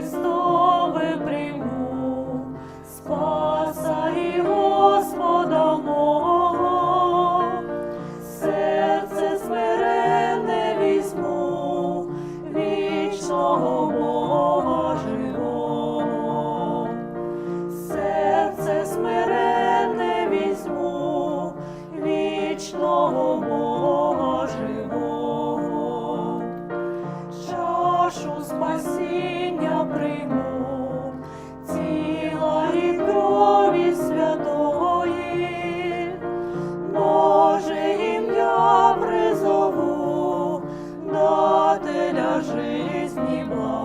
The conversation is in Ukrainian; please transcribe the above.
Христове прийму, спаса Господа мого, серце смиренне візьму, вічного живого, серце смиренне візьму, вічного Бога. ляжи з ніба.